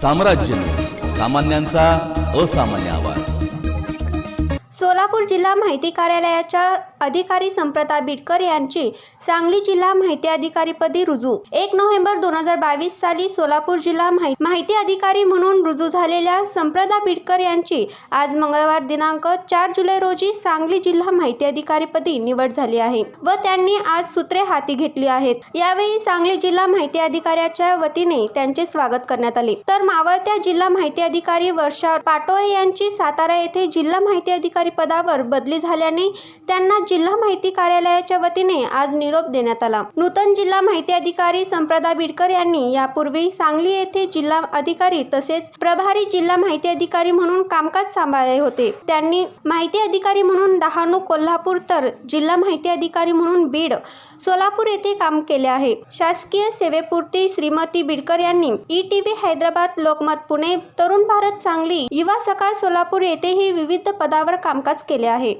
साम्राज्य. सामान्यांचा असामान्य आवाज. सोलापूर जिल्हा माहिती कार्यालयाच्या अधिकारी संप्रता बिडकर यांची सांगली जिल्हा माहिती अधिकारीपदी रुजू. एक नोव्हेंबर दोन हजार बावीस साली सोलापूर जिल्हा माहिती अधिकारी म्हणून रुजू झालेल्या संप्रदा बिडकर यांची आज मंगळवार दिनांक चार जुलै रोजी सांगली जिल्हा माहिती अधिकारीपदी निवड झाली आहे व त्यांनी आज सूत्रे हाती घेतली आहेत. यावेळी सांगली जिल्हा माहिती अधिकाऱ्याच्या वतीने त्यांचे स्वागत करण्यात आले. तर मावळत्या जिल्हा माहिती अधिकारी वर्षा पाटोळे यांची सातारा येथे जिल्हा माहिती अधिकारी पदावर बदली झाल्याने त्यांना जिल्हा माहिती कार्यालयाच्या वतीने आज निरोप देण्यात आला. नूतन जिल्हा माहिती अधिकारी संप्रदा बिडकर यांनी यापूर्वी सांगली येथे जिल्हा अधिकारी तसेच प्रभारी जिल्हा माहिती अधिकारी म्हणून कामकाज सांभाळले होते. त्यांनी माहिती अधिकारी म्हणून डहाणू कोल्हापूर तर जिल्हा माहिती अधिकारी म्हणून बीड सोलापूर येथे काम केले आहे. शासकीय सेवेपुरती श्रीमती बिडकर यांनी ई टीव्ही हैदराबाद लोकमत पुणे तरुण भारत सांगली युवा सकाळ सोलापूर येथेही विविध पदावर कामकाज केले आहे.